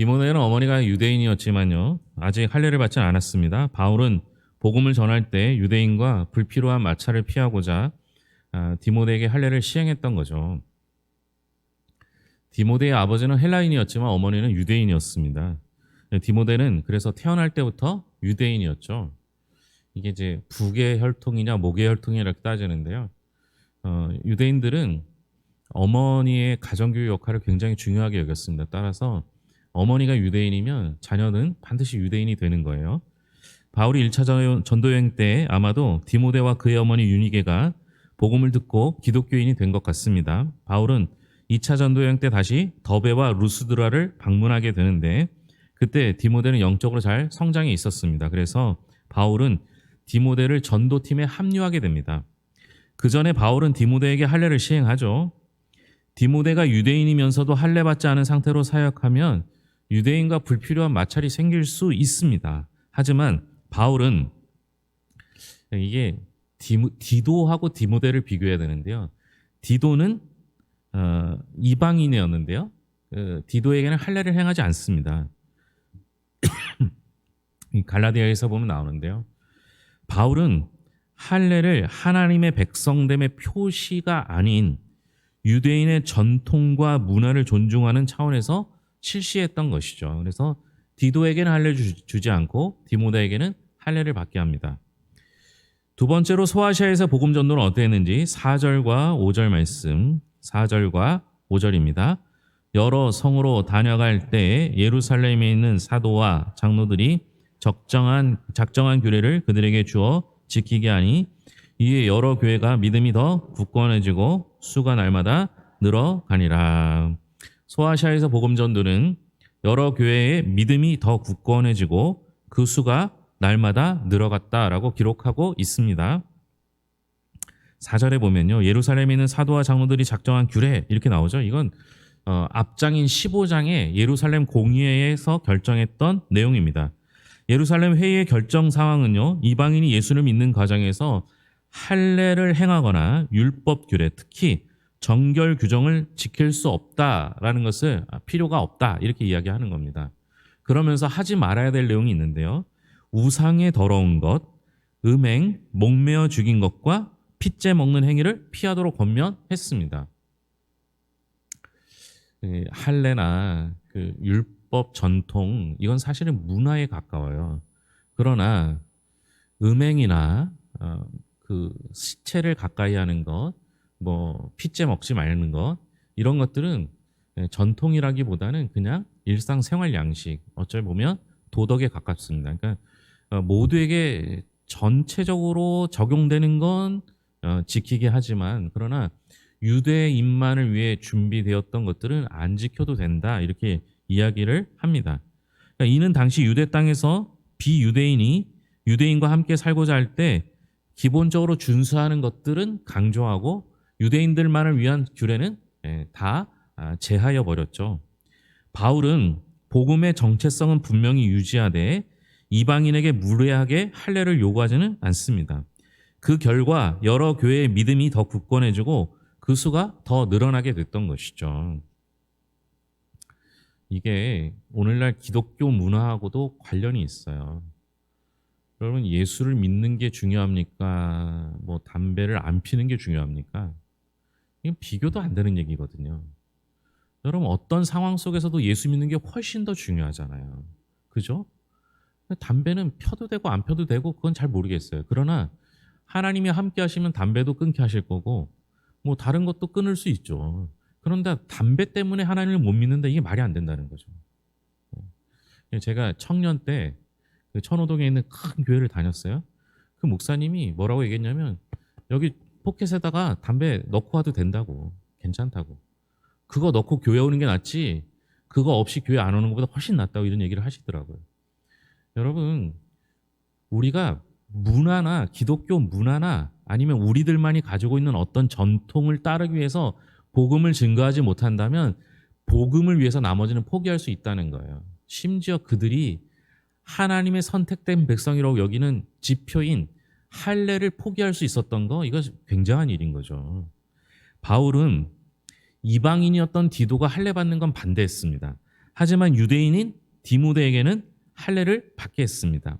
디모데는 어머니가 유대인이었지만요. 아직 할례를 받지 않았습니다. 바울은 복음을 전할 때 유대인과 불필요한 마찰을 피하고자 아, 디모데에게 할례를 시행했던 거죠. 디모데의 아버지는 헬라인이었지만 어머니는 유대인이었습니다. 디모데는 그래서 태어날 때부터 유대인이었죠. 이게 이제 북의 혈통이냐 목의 혈통이냐 따지는데요. 어, 유대인들은 어머니의 가정교육 역할을 굉장히 중요하게 여겼습니다. 따라서 어머니가 유대인이면 자녀는 반드시 유대인이 되는 거예요. 바울이 1차 전- 전도여행 때 아마도 디모데와 그의 어머니 유니게가 복음을 듣고 기독교인이 된 것 같습니다. 바울은 2차 전도여행 때 다시 더베와 루스드라를 방문하게 되는데 그때 디모데는 영적으로 잘 성장해 있었습니다. 그래서 바울은 디모데를 전도팀에 합류하게 됩니다. 그 전에 바울은 디모데에게 할례를 시행하죠. 디모데가 유대인이면서도 할례 받지 않은 상태로 사역하면 유대인과 불필요한 마찰이 생길 수 있습니다. 하지만 바울은 이게 디도하고 디모데를 비교해야 되는데요. 디도는 어, 이방인이었는데요. 그 디도에게는 할례를 행하지 않습니다. 이 갈라디아에서 보면 나오는데요. 바울은 할례를 하나님의 백성됨의 표시가 아닌 유대인의 전통과 문화를 존중하는 차원에서 실시했던 것이죠. 그래서 디도에게는 할례 주- 주지 않고 디모데에게는 할례를 받게 합니다. 두 번째로 소아시아에서 복음 전도는 어땠는지 4절과 5절 말씀, 4절과 5절입니다. 여러 성으로 다녀갈 때 예루살렘에 있는 사도와 장로들이 적정한 작정한 규례를 그들에게 주어 지키게 하니 이에 여러 교회가 믿음이 더 굳건해지고 수가 날마다 늘어가니라. 소아시아에서 복음 전도는 여러 교회의 믿음이 더 굳건해지고 그 수가 날마다 늘어갔다라고 기록하고 있습니다. 4절에 보면요. 예루살렘에 있는 사도와 장로들이 작정한 규례 이렇게 나오죠. 이건 어, 앞장인 15장의 예루살렘 공의회에서 결정했던 내용입니다. 예루살렘 회의의 결정 상황은요. 이방인이 예수를 믿는 과정에서 할례를 행하거나 율법 규례, 특히 정결 규정을 지킬 수 없다라는 것을 아, 필요가 없다 이렇게 이야기하는 겁니다. 그러면서 하지 말아야 될 내용이 있는데요. 우상의 더러운 것, 음행, 목매어 죽인 것과 핏째 먹는 행위를 피하도록 권면했습니다. 그 할례나 그 율법 전통 이건 사실은 문화에 가까워요. 그러나 음행이나 어, 그 시체를 가까이 하는 것, 뭐 핏째 먹지 말는 것 이런 것들은 예, 전통이라기보다는 그냥 일상생활 양식 어쩔 보면 도덕에 가깝습니다. 그러니까 어, 모두에게 전체적으로 적용되는 건 어, 지키게 하지만 그러나 유대인만을 위해 준비되었던 것들은 안 지켜도 된다 이렇게 이야기를 합니다. 그러니까 이는 당시 유대 땅에서 비유대인이 유대인과 함께 살고자 할 때 기본적으로 준수하는 것들은 강조하고 유대인들만을 위한 규례는 예, 다 아, 제하여 버렸죠. 바울은 복음의 정체성은 분명히 유지하되 이방인에게 무례하게 할례를 요구하지는 않습니다. 그 결과 여러 교회의 믿음이 더 굳건해지고 그 수가 더 늘어나게 됐던 것이죠. 이게 오늘날 기독교 문화하고도 관련이 있어요. 여러분 예수를 믿는 게 중요합니까? 뭐 담배를 안 피는 게 중요합니까? 이건 비교도 안 되는 얘기거든요. 여러분 어떤 상황 속에서도 예수 믿는 게 훨씬 더 중요하잖아요. 그죠? 담배는 펴도 되고 안 펴도 되고 그건 잘 모르겠어요. 그러나 하나님이 함께 하시면 담배도 끊게 하실 거고 뭐 다른 것도 끊을 수 있죠. 그런데 담배 때문에 하나님을 못 믿는다 이게 말이 안 된다는 거죠. 제가 청년 때그 천호동에 있는 큰 교회를 다녔어요. 그 목사님이 뭐라고 얘기했냐면 여기 포켓에다가 담배 넣고 와도 된다고 괜찮다고 그거 넣고 교회 오는 게 낫지 그거 없이 교회 안 오는 것보다 훨씬 낫다고 이런 얘기를 하시더라고요. 여러분 우리가 문화나 기독교 문화나 아니면 우리들만이 가지고 있는 어떤 전통을 따르기 위해서 복음을 증거하지 못한다면 복음을 위해서 나머지는 포기할 수 있다는 거예요. 심지어 그들이 하나님의 선택된 백성이라고 여기는 지표인 할례를 포기할 수 있었던 거 이거 굉장한 일인 거죠. 바울은 이방인이었던 디도가 할례 받는 건 반대했습니다. 하지만 유대인인 디모데에게는 할례를 받게 했습니다.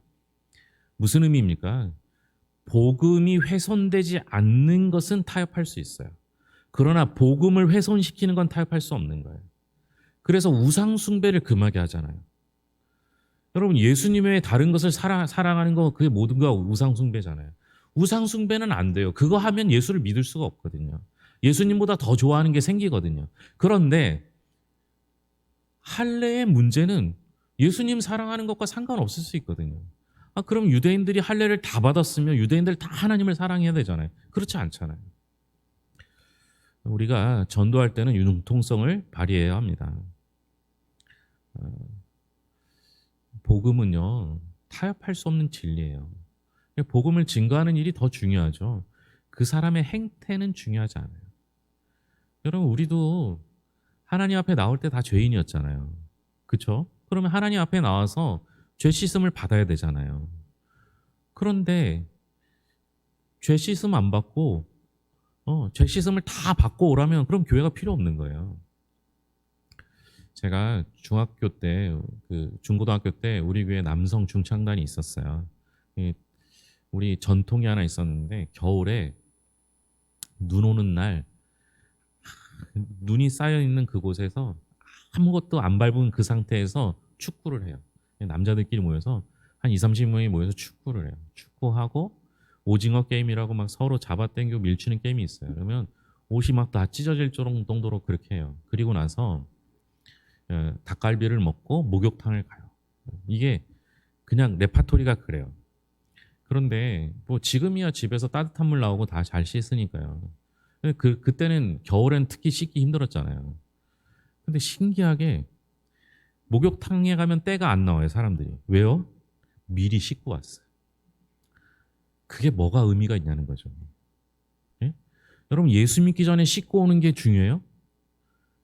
무슨 의미입니까? 복음이 훼손되지 않는 것은 타협할 수 있어요. 그러나 복음을 훼손시키는 건 타협할 수 없는 거예요. 그래서 우상 숭배를 금하게 하잖아요. 여러분 예수님 외에 다른 것을 사랑, 사랑하는 거 그게 모든 거 우상 숭배잖아요. 우상 숭배는 안 돼요. 그거 하면 예수를 믿을 수가 없거든요. 예수님보다 더 좋아하는 게 생기거든요. 그런데 할례의 문제는 예수님 사랑하는 것과 상관없을 수 있거든요. 아, 그럼 유대인들이 할례를 다 받았으면 유대인들 다 하나님을 사랑해야 되잖아요. 그렇지 않잖아요. 우리가 전도할 때는 융통성을 발휘해야 합니다. 어, 복음은요, 타협할 수 없는 진리예요. 복음을 증거하는 일이 더 중요하죠. 그 사람의 행태는 중요하지 않아요. 여러분, 우리도 하나님 앞에 나올 때 다 죄인이었잖아요. 그쵸? 그러면 하나님 앞에 나와서 죄 씻음을 받아야 되잖아요. 그런데 죄 씻음 안 받고 어, 죄 씻음을 다 받고 오라면 그럼 교회가 필요 없는 거예요. 제가 중학교 때, 그 중고등학교 때 우리 교회 남성 중창단이 있었어요. 이 우리 전통이 하나 있었는데 겨울에 눈 오는 날 눈이 쌓여 있는 그곳에서 아무것도 안 밟은 그 상태에서 축구를 해요. 남자들끼리 모여서 한 2, 30명이 모여서 축구를 해요. 축구하고 오징어 게임이라고 막 서로 잡아당기고 밀치는 게임이 있어요. 그러면 옷이 막 다 찢어질 정도로 그렇게 해요. 그리고 나서 어, 닭갈비를 먹고 목욕탕을 가요. 이게 그냥 레파토리가 그래요. 그런데 뭐 지금이야 집에서 따뜻한 물 나오고 다 잘 씻으니까요. 그 그때는 겨울엔 특히 씻기 힘들었잖아요. 근데 신기하게 목욕탕에 가면 때가 안 나와요, 사람들이. 왜요? 미리 씻고 왔어요. 그게 뭐가 의미가 있냐는 거죠. 예? 여러분, 예수 믿기 전에 씻고 오는 게 중요해요?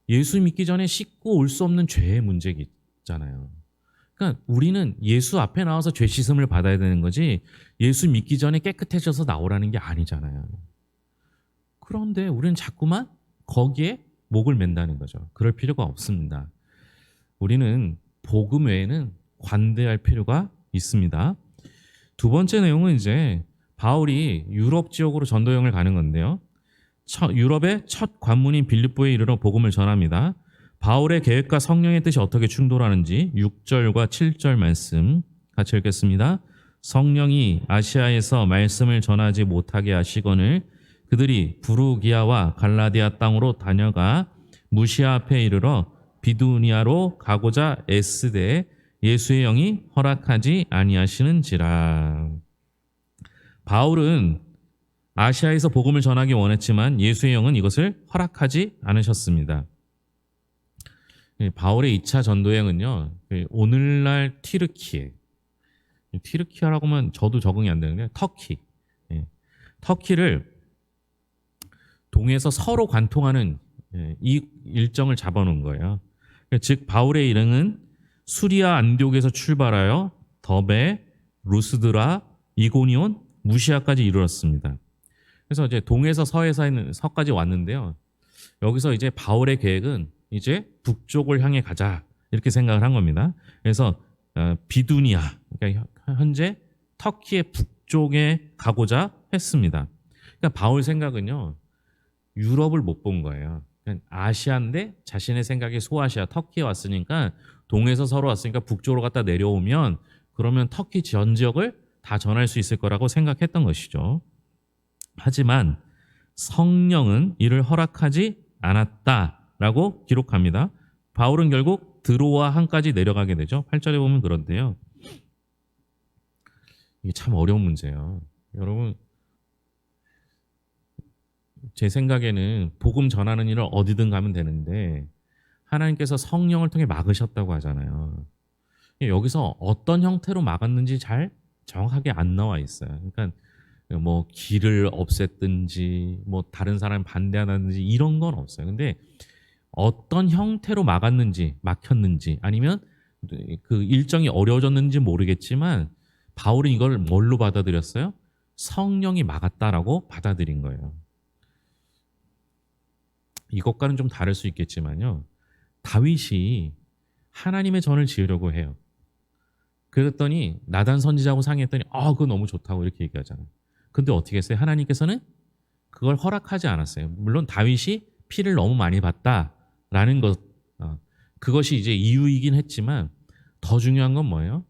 예수 믿기 전에 씻고 올 수 없는 죄의 문제가 있잖아요. 그러니까 우리는 예수 앞에 나와서 죄 씻음을 받아야 되는 거지 예수 믿기 전에 깨끗해져서 나오라는 게 아니잖아요. 그런데 우리는 자꾸만 거기에 목을 맨다는 거죠. 그럴 필요가 없습니다. 우리는 복음 외에는 관대할 필요가 있습니다. 두 번째 내용은 이제 바울이 유럽 지역으로 전도 여행을 가는 건데요. 첫, 유럽의 첫 관문인 빌립보에 이르러 복음을 전합니다. 바울의 계획과 성령의 뜻이 어떻게 충돌하는지 6절과 7절 말씀 같이 읽겠습니다. 성령이 아시아에서 말씀을 전하지 못하게 하시거늘 그들이 부르기아와 갈라디아 땅으로 다녀가 무시아 앞에 이르러 비두니아로 가고자 애쓰되 예수의 영이 허락하지 아니하시는지라. 바울은 아시아에서 복음을 전하기 원했지만 예수의 영은 이것을 허락하지 않으셨습니다. 예, 바울의 2차 전도행은요, 그 오늘날 튀르키에, 튀르키아라고 하면 저도 적응이 안 되는데, 터키. 예, 터키를 동에서 서로 관통하는 예, 이 일정을 잡아놓은 거예요. 즉, 바울의 일행은 수리아 안디옥에서 출발하여 더베, 루스드라, 이고니온, 무시아까지 이르렀습니다. 그래서 이제 동에서 서에서 있는 서까지 왔는데요. 여기서 이제 바울의 계획은 이제 북쪽을 향해 가자 이렇게 생각을 한 겁니다. 그래서 어, 비두니아 그러니까 현재 터키의 북쪽에 가고자 했습니다. 그러니까 바울 생각은요 유럽을 못 본 거예요. 아시아인데 자신의 생각이 소아시아 터키에 왔으니까 동에서 서로 왔으니까 북쪽으로 갔다 내려오면 그러면 터키 전 지역을 다 전할 수 있을 거라고 생각했던 것이죠. 하지만 성령은 이를 허락하지 않았다라고 기록합니다. 바울은 결국 드로와 한까지 내려가게 되죠. 8절에 보면 그런데요. 이게 참 어려운 문제예요. 여러분 제 생각에는 복음 전하는 일을 어디든 가면 되는데 하나님께서 성령을 통해 막으셨다고 하잖아요. 여기서 어떤 형태로 막았는지 잘 정확하게 안 나와 있어요. 그러니까 뭐 길을 없앴든지 뭐 다른 사람 반대하는지 이런 건 없어요. 근데 어떤 형태로 막았는지 막혔는지 아니면 그 일정이 어려워졌는지 모르겠지만 바울은 이걸 뭘로 받아들였어요? 성령이 막았다라고 받아들인 거예요. 이것과는 좀 다를 수 있겠지만요. 다윗이 하나님의 전을 지으려고 해요. 그랬더니 나단 선지자하고 상의했더니 아 그거 너무 좋다고 이렇게 얘기하잖아요. 근데 어떻게 했어요? 하나님께서는 그걸 허락하지 않았어요. 물론 다윗이 피를 너무 많이 봤다라는 것 어, 그것이 이제 이유이긴 했지만 더 중요한 건 뭐예요?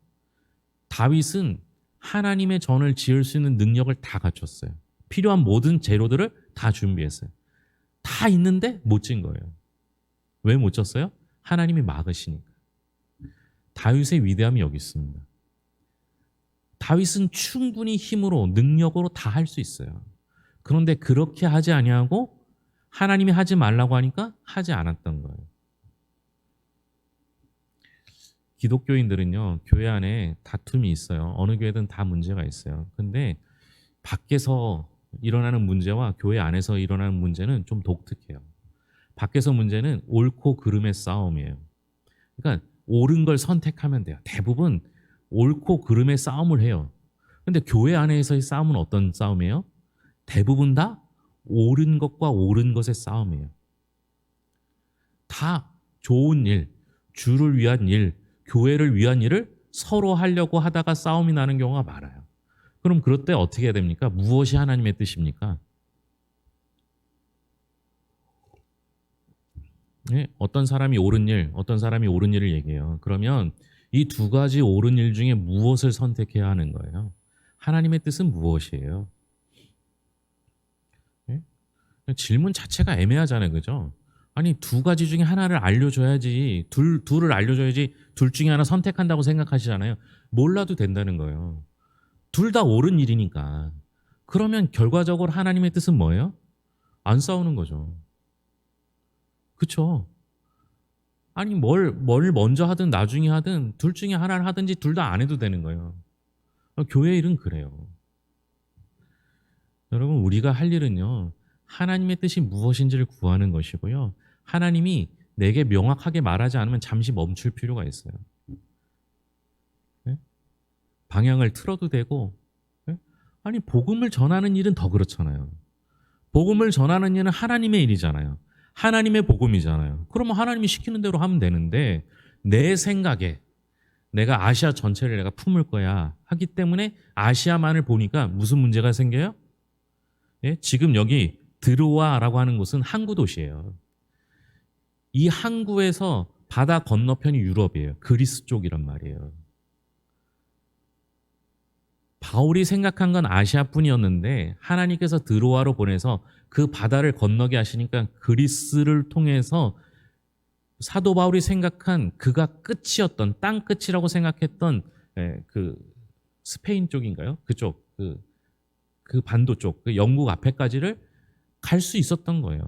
다윗은 하나님의 전을 지을 수 있는 능력을 다 갖췄어요. 필요한 모든 재료들을 다 준비했어요. 다 있는데 못 진 거예요. 왜 못 졌어요? 하나님이 막으시니까. 다윗의 위대함이 여기 있습니다. 다윗은 충분히 힘으로 능력으로 다 할 수 있어요. 그런데 그렇게 하지 아니하고 하나님이 하지 말라고 하니까 하지 않았던 거예요. 기독교인들은요, 교회 안에 다툼이 있어요. 어느 교회든 다 문제가 있어요. 근데 밖에서 일어나는 문제와 교회 안에서 일어나는 문제는 좀 독특해요. 밖에서 문제는 옳고 그름의 싸움이에요. 그러니까 옳은 걸 선택하면 돼요. 대부분 옳고 그름의 싸움을 해요. 근데 교회 안에서의 싸움은 어떤 싸움이에요? 대부분 다 옳은 것과 옳은 것의 싸움이에요. 다 좋은 일, 주를 위한 일, 교회를 위한 일을 서로 하려고 하다가 싸움이 나는 경우가 많아요. 그럼 그럴 때 어떻게 해야 됩니까? 무엇이 하나님의 뜻입니까? 예, 어떤 사람이 옳은 일, 어떤 사람이 옳은 일을 얘기해요. 그러면 이 두 가지 옳은 일 중에 무엇을 선택해야 하는 거예요? 하나님의 뜻은 무엇이에요? 예? 질문 자체가 애매하잖아요, 그죠? 아니 두 가지 중에 하나를 알려줘야지, 둘 둘을 알려줘야지 둘 중에 하나 선택한다고 생각하시잖아요. 몰라도 된다는 거예요. 둘 다 옳은 일이니까. 그러면 결과적으로 하나님의 뜻은 뭐예요? 안 싸우는 거죠. 그쵸? 아니 뭘, 뭘 먼저 하든 나중에 하든 둘 중에 하나를 하든지 둘 다 안 해도 되는 거예요. 교회 일은 그래요. 여러분 우리가 할 일은요. 하나님의 뜻이 무엇인지를 구하는 것이고요. 하나님이 내게 명확하게 말하지 않으면 잠시 멈출 필요가 있어요. 네? 방향을 틀어도 되고 네? 아니 복음을 전하는 일은 더 그렇잖아요. 복음을 전하는 일은 하나님의 일이잖아요. 하나님의 복음이잖아요. 그러면 하나님이 시키는 대로 하면 되는데 내 생각에 내가 아시아 전체를 내가 품을 거야 하기 때문에 아시아만을 보니까 무슨 문제가 생겨요? 예? 지금 여기 드로아라고 하는 곳은 항구 도시예요. 이 항구에서 바다 건너편이 유럽이에요. 그리스 쪽이란 말이에요. 바울이 생각한 건 아시아뿐이었는데 하나님께서 드로아로 보내서 그 바다를 건너게 하시니까 그리스를 통해서 사도 바울이 생각한 그가 끝이었던 땅 끝이라고 생각했던 예, 그 스페인 쪽인가요? 그쪽 그, 그 반도 쪽, 그 영국 앞에까지를 갈 수 있었던 거예요.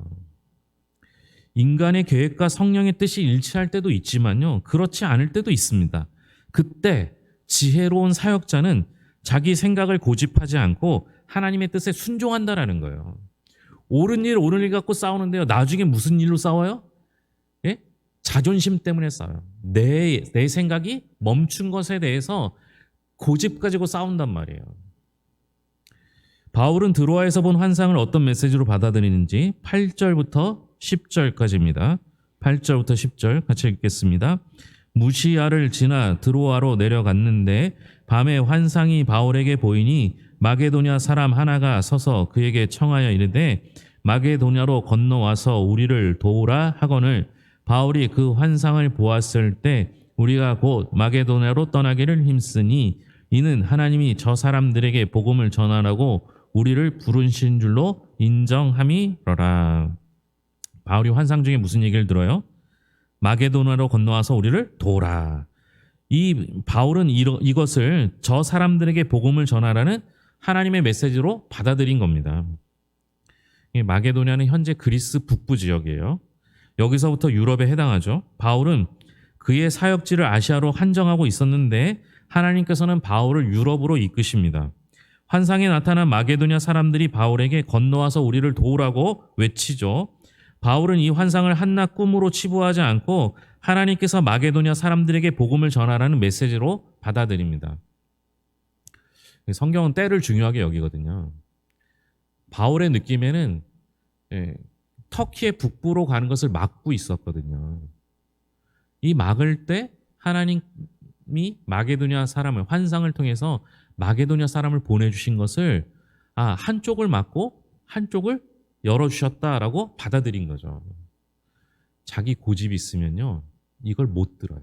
인간의 계획과 성령의 뜻이 일치할 때도 있지만요, 그렇지 않을 때도 있습니다. 그때 지혜로운 사역자는 자기 생각을 고집하지 않고 하나님의 뜻에 순종한다라는 거예요. 옳은 일, 옳은 일 갖고 싸우는데요. 나중에 무슨 일로 싸워요? 예? 자존심 때문에 싸워요. 내, 내 생각이 멈춘 것에 대해서 고집 가지고 싸운단 말이에요. 바울은 드로아에서 본 환상을 어떤 메시지로 받아들이는지 8절부터 10절까지입니다. 8절부터 10절 같이 읽겠습니다. 무시아를 지나 드로아로 내려갔는데 밤에 환상이 바울에게 보이니 마게도냐 사람 하나가 서서 그에게 청하여 이르되 마게도냐로 건너와서 우리를 도우라 하거늘 바울이 그 환상을 보았을 때 우리가 곧 마게도냐로 떠나기를 힘쓰니 이는 하나님이 저 사람들에게 복음을 전하라고 우리를 부르신 줄로 인정함이로라. 바울이 환상 중에 무슨 얘기를 들어요? 마게도나로 건너와서 우리를 도라. 이 바울은 이러, 이것을 저 사람들에게 복음을 전하라는 하나님의 메시지로 받아들인 겁니다. 이 마게도냐는 현재 그리스 북부 지역이에요. 여기서부터 유럽에 해당하죠. 바울은 그의 사역지를 아시아로 한정하고 있었는데 하나님께서는 바울을 유럽으로 이끄십니다. 환상에 나타난 마게도냐 사람들이 바울에게 건너와서 우리를 도우라고 외치죠. 바울은 이 환상을 한낱 꿈으로 치부하지 않고 하나님께서 마게도냐 사람들에게 복음을 전하라는 메시지로 받아들입니다. 성경은 때를 중요하게 여기거든요. 바울의 느낌에는 예, 터키의 북부로 가는 것을 막고 있었거든요. 이 막을 때 하나님이 마게도냐 사람을 환상을 통해서 마게도냐 사람을 보내주신 것을 아 한쪽을 막고 한쪽을 열어주셨다라고 받아들인 거죠. 자기 고집이 있으면요 이걸 못 들어요.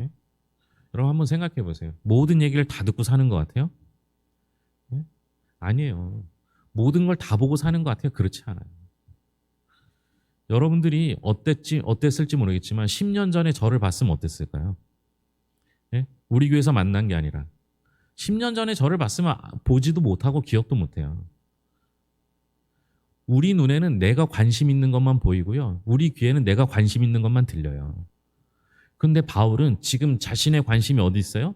예? 여러분 한번 생각해 보세요. 모든 얘기를 다 듣고 사는 것 같아요? 예? 아니에요. 모든 걸 다 보고 사는 것 같아요? 그렇지 않아요. 여러분들이 어땠지 어땠을지 모르겠지만 10년 전에 저를 봤으면 어땠을까요? 예? 우리 교회에서 만난 게 아니라 10년 전에 저를 봤으면 보지도 못하고 기억도 못해요. 우리 눈에는 내가 관심 있는 것만 보이고요. 우리 귀에는 내가 관심 있는 것만 들려요. 근데 바울은 지금 자신의 관심이 어디 있어요?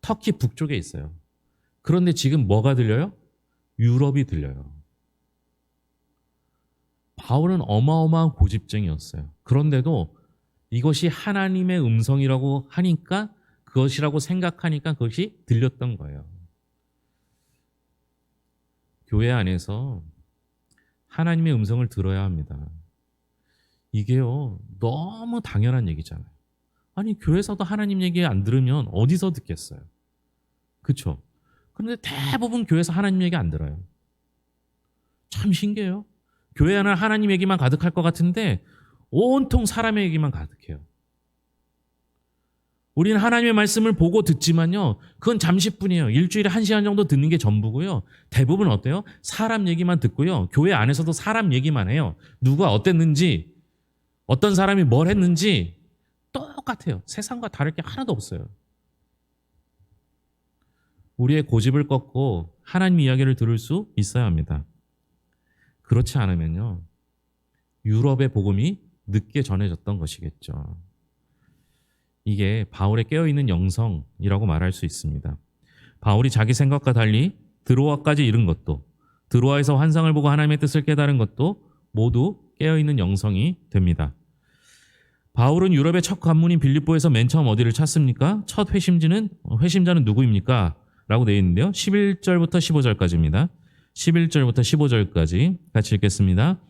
터키 북쪽에 있어요. 그런데 지금 뭐가 들려요? 유럽이 들려요. 바울은 어마어마한 고집쟁이였어요. 그런데도 이것이 하나님의 음성이라고 하니까 그것이라고 생각하니까 그것이 들렸던 거예요. 교회 안에서 하나님의 음성을 들어야 합니다. 이게요, 너무 당연한 얘기잖아요. 아니, 교회에서도 하나님 얘기 안 들으면 어디서 듣겠어요? 그쵸? 그런데 대부분 교회에서 하나님 얘기 안 들어요. 참 신기해요. 교회 안에 하나님 얘기만 가득할 것 같은데 온통 사람의 얘기만 가득해요. 우리는 하나님의 말씀을 보고 듣지만요. 그건 잠시뿐이에요. 일주일에 한 시간 정도 듣는 게 전부고요. 대부분 어때요? 사람 얘기만 듣고요. 교회 안에서도 사람 얘기만 해요. 누가 어땠는지, 어떤 사람이 뭘 했는지 똑같아요. 세상과 다를 게 하나도 없어요. 우리의 고집을 꺾고 하나님 이야기를 들을 수 있어야 합니다. 그렇지 않으면요. 유럽의 복음이 늦게 전해졌던 것이겠죠. 이게 바울의 깨어있는 영성이라고 말할 수 있습니다. 바울이 자기 생각과 달리 드로아까지 이른 것도 드로아에서 환상을 보고 하나님의 뜻을 깨달은 것도 모두 깨어있는 영성이 됩니다. 바울은 유럽의 첫 관문인 빌립보에서 맨 처음 어디를 찾습니까? 첫 회심지는 회심자는 누구입니까? 라고 되어 있는데요. 11절부터 15절까지입니다. 11절부터 15절까지 같이 읽겠습니다.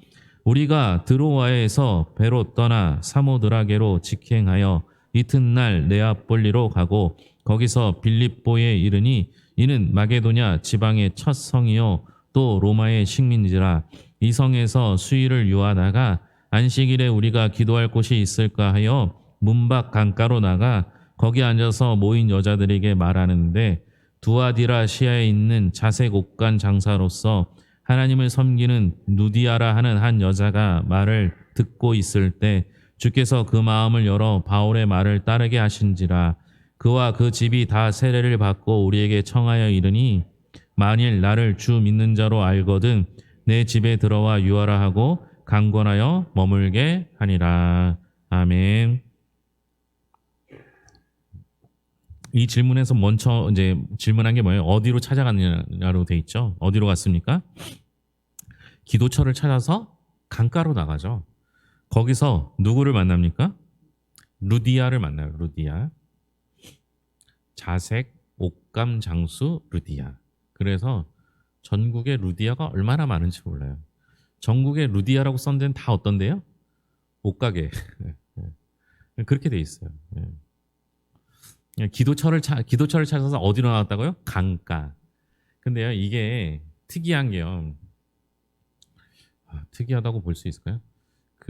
우리가 드로아에서 배로 떠나 사모드라게로 직행하여 이튿날 네아폴리로 가고 거기서 빌립보에 이르니 이는 마게도냐 지방의 첫 성이요 또 로마의 식민지라. 이 성에서 수일을 유하다가 안식일에 우리가 기도할 곳이 있을까 하여 문밖 강가로 나가 거기 앉아서 모인 여자들에게 말하는데 두아디라 시아에 있는 자색 옷간 장사로서 하나님을 섬기는 누디아라 하는 한 여자가 말을 듣고 있을 때 주께서 그 마음을 열어 바울의 말을 따르게 하신지라 그와 그 집이 다 세례를 받고 우리에게 청하여 이르니 만일 나를 주 믿는 자로 알거든 내 집에 들어와 유하라 하고 강권하여 머물게 하니라 아멘. 이 질문에서 먼저 이제 질문한 게 뭐예요? 어디로 찾아갔느냐로 돼 있죠. 어디로 갔습니까? 기도처를 찾아서 강가로 나가죠. 거기서 누구를 만납니까? 루디아를 만나요. 루디아. 자색 옷감 장수 루디아. 그래서 전국에 루디아가 얼마나 많은지 몰라요. 전국에 루디아라고 쓴 데는 다 어떤데요? 옷가게. 그렇게 돼 있어요. 예. 기도처를 찾 기도처를 찾아서 어디로 나왔다고요? 강가. 근데요 이게 특이한 게요. 아, 특이하다고 볼 수 있을까요?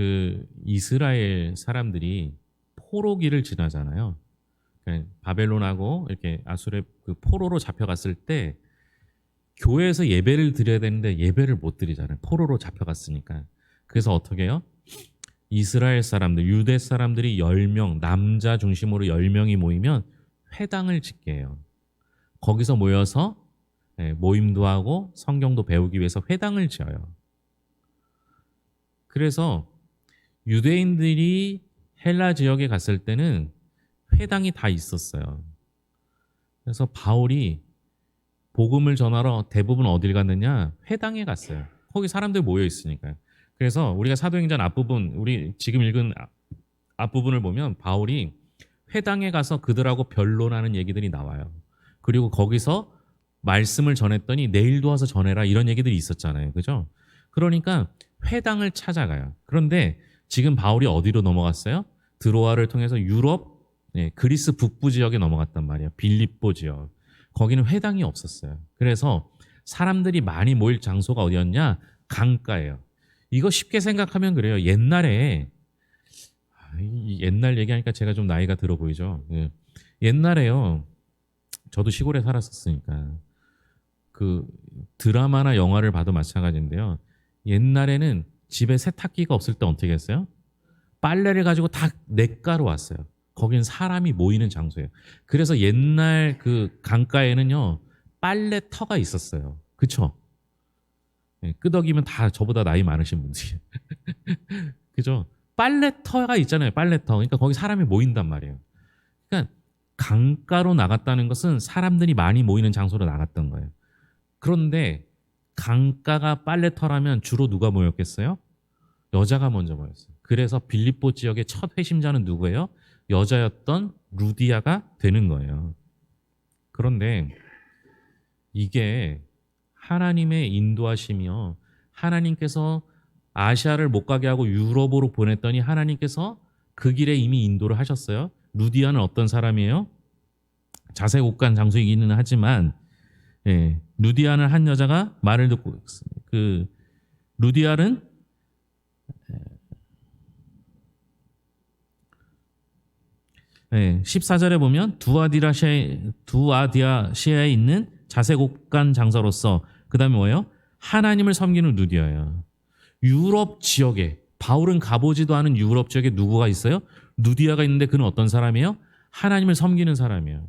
그 이스라엘 사람들이 포로기를 지나잖아요. 바벨론하고 이렇게 아수르의 그 포로로 잡혀갔을 때 교회에서 예배를 드려야 되는데 예배를 못 드리잖아요. 포로로 잡혀갔으니까. 그래서 어떻게 해요? 이스라엘 사람들, 유대 사람들이 10명, 남자 중심으로 10명이 모이면 회당을 짓게 해요. 거기서 모여서 예, 모임도 하고 성경도 배우기 위해서 회당을 지어요. 그래서 유대인들이 헬라 지역에 갔을 때는 회당이 다 있었어요. 그래서 바울이 복음을 전하러 대부분 어딜 갔느냐? 회당에 갔어요. 거기 사람들 모여 있으니까요. 그래서 우리가 사도행전 앞부분, 우리 지금 읽은 앞- 앞부분을 보면 바울이 회당에 가서 그들하고 변론하는 얘기들이 나와요. 그리고 거기서 말씀을 전했더니 내일도 와서 전해라 이런 얘기들이 있었잖아요. 그죠? 그러니까 회당을 찾아가요. 그런데 지금 바울이 어디로 넘어갔어요? 드로아를 통해서 유럽, 예, 그리스 북부 지역에 넘어갔단 말이에요. 빌립보 지역. 거기는 회당이 없었어요. 그래서 사람들이 많이 모일 장소가 어디였냐? 강가예요. 이거 쉽게 생각하면 그래요. 옛날에 아, 이 옛날 얘기하니까 제가 좀 나이가 들어 보이죠. 예. 옛날에요. 저도 시골에 살았었으니까 그 드라마나 영화를 봐도 마찬가지인데요. 옛날에는 집에 세탁기가 없을 때 어떻게 했어요? 빨래를 가지고 다 냇가로 왔어요. 거긴 사람이 모이는 장소예요. 그래서 옛날 그 강가에는요 빨래터가 있었어요. 그쵸? 예, 끄덕이면 다 저보다 나이 많으신 분들이. 그죠? 빨래터가 있잖아요. 빨래터. 그러니까 거기 사람이 모인단 말이에요. 그러니까 강가로 나갔다는 것은 사람들이 많이 모이는 장소로 나갔던 거예요. 그런데 강가가 빨래터라면 주로 누가 모였겠어요? 여자가 먼저 모였어요. 그래서 빌립보 지역의 첫 회심자는 누구예요? 여자였던 루디아가 되는 거예요. 그런데 이게 하나님의 인도하심이요. 하나님께서 아시아를 못 가게 하고 유럽으로 보냈더니 하나님께서 그 길에 이미 인도를 하셨어요. 루디아는 어떤 사람이에요? 자색옥간 장수이기는 하지만 예, 루디아는 한 여자가 말을 듣고 그 루디아는 예, 14절에 보면 두아디라시아 두아디아시아에 있는 자색옥간 장사로서 그 다음에 뭐예요? 하나님을 섬기는 루디아예요. 유럽 지역에 바울은 가보지도 않은 유럽 지역에 누구가 있어요? 루디아가 있는데 그는 어떤 사람이에요? 하나님을 섬기는 사람이에요.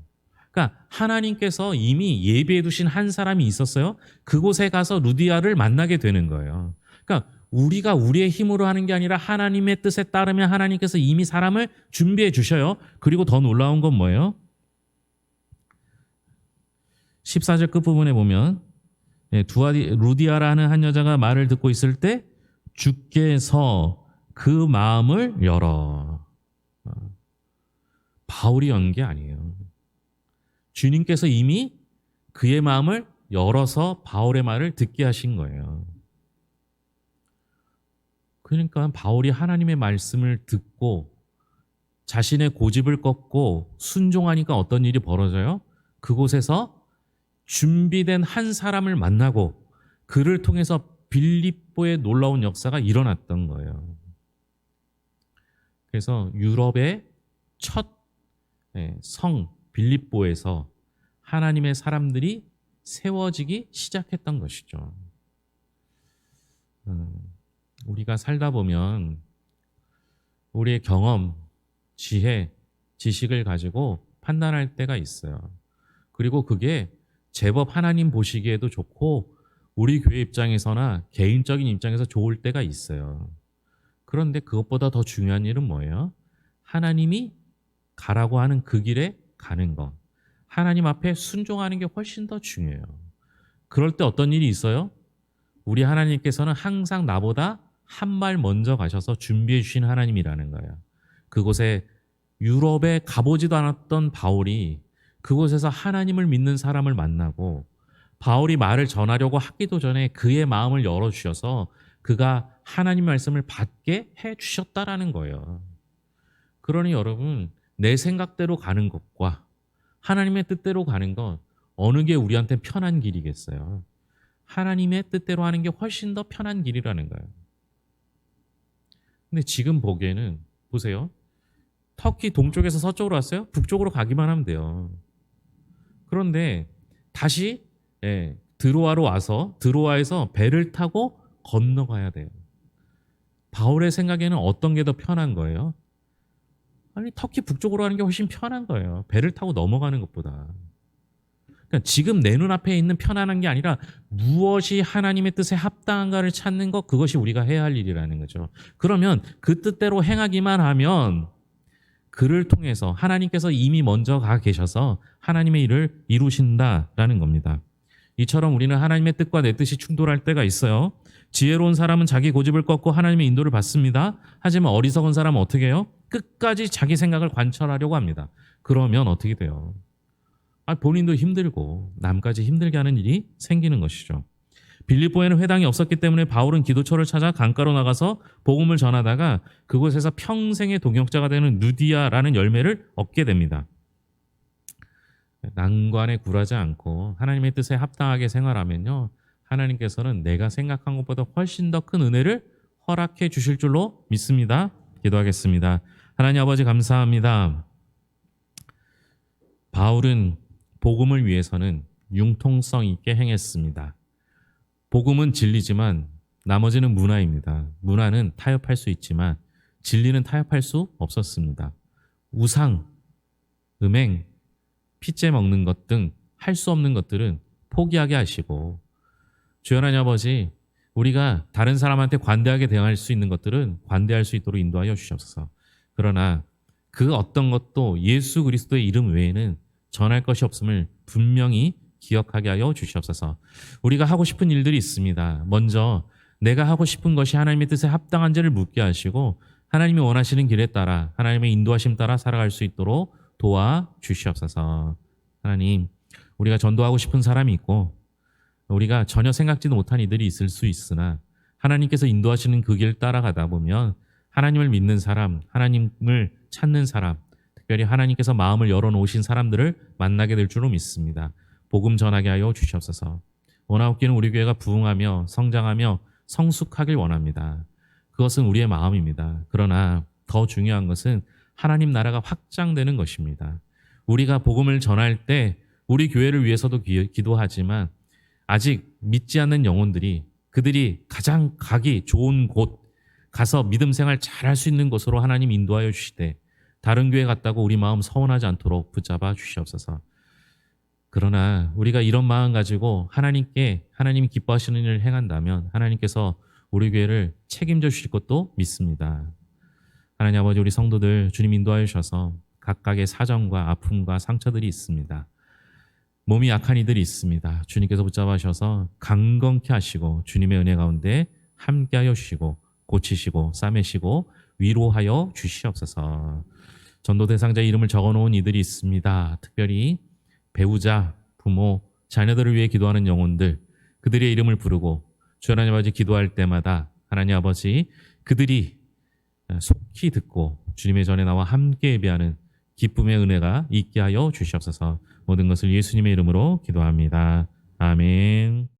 그러니까 하나님께서 이미 예비해 두신 한 사람이 있었어요. 그곳에 가서 루디아를 만나게 되는 거예요. 그러니까 우리가 우리의 힘으로 하는 게 아니라 하나님의 뜻에 따르면 하나님께서 이미 사람을 준비해 주셔요. 그리고 더 놀라운 건 뭐예요? 14절 끝부분에 보면 예, 두아디 루디아라는 한 여자가 말을 듣고 있을 때 주께서 그 마음을 열어. 어. 바울이 연 게 아니에요. 주님께서 이미 그의 마음을 열어서 바울의 말을 듣게 하신 거예요. 그러니까 바울이 하나님의 말씀을 듣고 자신의 고집을 꺾고 순종하니까 어떤 일이 벌어져요? 그곳에서 준비된 한 사람을 만나고 그를 통해서 빌립보의 놀라운 역사가 일어났던 거예요. 그래서 유럽의 첫 성 빌립보에서 하나님의 사람들이 세워지기 시작했던 것이죠. 음, 우리가 살다 보면 우리의 경험, 지혜, 지식을 가지고 판단할 때가 있어요. 그리고 그게 제법 하나님 보시기에도 좋고 우리 교회 입장에서나 개인적인 입장에서 좋을 때가 있어요. 그런데 그것보다 더 중요한 일은 뭐예요? 하나님이 가라고 하는 그 길에 가는 것. 하나님 앞에 순종하는 게 훨씬 더 중요해요. 그럴 때 어떤 일이 있어요? 우리 하나님께서는 항상 나보다 한 말 먼저 가셔서 준비해 주신 하나님이라는 거예요. 그곳에 유럽에 가보지도 않았던 바울이 그곳에서 하나님을 믿는 사람을 만나고 바울이 말을 전하려고 하기도 전에 그의 마음을 열어주셔서 그가 하나님 말씀을 받게 해 주셨다라는 거예요. 그러니 여러분, 내 생각대로 가는 것과 하나님의 뜻대로 가는 건 어느 게 우리한테 편한 길이겠어요? 하나님의 뜻대로 하는 게 훨씬 더 편한 길이라는 거예요. 근데 지금 보기에는 보세요. 터키 동쪽에서 서쪽으로 왔어요? 북쪽으로 가기만 하면 돼요. 그런데 다시 예, 드로아로 와서 드로아에서 배를 타고 건너가야 돼요. 바울의 생각에는 어떤 게 더 편한 거예요? 아니 터키 북쪽으로 가는 게 훨씬 편한 거예요. 배를 타고 넘어가는 것보다. 그러니까 지금 내 눈앞에 있는 편안한 게 아니라 무엇이 하나님의 뜻에 합당한가를 찾는 것 그것이 우리가 해야 할 일이라는 거죠. 그러면 그 뜻대로 행하기만 하면 그를 통해서 하나님께서 이미 먼저 가 계셔서 하나님의 일을 이루신다라는 겁니다. 이처럼 우리는 하나님의 뜻과 내 뜻이 충돌할 때가 있어요. 지혜로운 사람은 자기 고집을 꺾고 하나님의 인도를 받습니다. 하지만 어리석은 사람은 어떻게 해요? 끝까지 자기 생각을 관철하려고 합니다. 그러면 어떻게 돼요? 아, 본인도 힘들고 남까지 힘들게 하는 일이 생기는 것이죠. 빌립보에는 회당이 없었기 때문에 바울은 기도처를 찾아 강가로 나가서 복음을 전하다가 그곳에서 평생의 동역자가 되는 누디아라는 열매를 얻게 됩니다. 난관에 굴하지 않고 하나님의 뜻에 합당하게 생활하면요. 하나님께서는 내가 생각한 것보다 훨씬 더 큰 은혜를 허락해 주실 줄로 믿습니다. 기도하겠습니다. 하나님 아버지 감사합니다. 바울은 복음을 위해서는 융통성 있게 행했습니다. 복음은 진리지만 나머지는 문화입니다. 문화는 타협할 수 있지만 진리는 타협할 수 없었습니다. 우상, 음행, 피째 먹는 것 등 할 수 없는 것들은 포기하게 하시고 하나님 아버지 우리가 다른 사람한테 관대하게 대응할 수 있는 것들은 관대할 수 있도록 인도하여 주시옵소서. 그러나 그 어떤 것도 예수 그리스도의 이름 외에는 전할 것이 없음을 분명히 기억하게 하여 주시옵소서. 우리가 하고 싶은 일들이 있습니다. 먼저 내가 하고 싶은 것이 하나님의 뜻에 합당한지를 묻게 하시고 하나님이 원하시는 길에 따라 하나님의 인도하심 따라 살아갈 수 있도록 도와 주시옵소서. 하나님, 우리가 전도하고 싶은 사람이 있고 우리가 전혀 생각지도 못한 이들이 있을 수 있으나 하나님께서 인도하시는 그 길 따라가다 보면 하나님을 믿는 사람, 하나님을 찾는 사람, 특별히 하나님께서 마음을 열어놓으신 사람들을 만나게 될 줄로 믿습니다. 복음 전하게 하여 주시옵소서. 원하옵기는 우리 교회가 부흥하며 성장하며 성숙하길 원합니다. 그것은 우리의 마음입니다. 그러나 더 중요한 것은 하나님 나라가 확장되는 것입니다. 우리가 복음을 전할 때 우리 교회를 위해서도 기- 기도하지만 아직 믿지 않는 영혼들이 그들이 가장 가기 좋은 곳 가서 믿음 생활 잘할 수 있는 곳으로 하나님 인도하여 주시되 다른 교회 갔다고 우리 마음 서운하지 않도록 붙잡아 주시옵소서. 그러나 우리가 이런 마음 가지고 하나님께 하나님이 기뻐하시는 일을 행한다면 하나님께서 우리 교회를 책임져 주실 것도 믿습니다. 하나님 아버지 우리 성도들 주님 인도하여 주셔서 각각의 사정과 아픔과 상처들이 있습니다. 몸이 약한 이들이 있습니다. 주님께서 붙잡아 주셔서 강건케 하시고 주님의 은혜 가운데 함께하여 주시고 고치시고 싸매시고 위로하여 주시옵소서. 전도 대상자 이름을 적어놓은 이들이 있습니다. 특별히 배우자, 부모, 자녀들을 위해 기도하는 영혼들, 그들의 이름을 부르고 주 하나님 아버지 기도할 때마다 하나님 아버지 그들이 속히 듣고 주님의 전에 나와 함께 예배하는 기쁨의 은혜가 있게 하여 주시옵소서. 모든 것을 예수님의 이름으로 기도합니다. 아멘.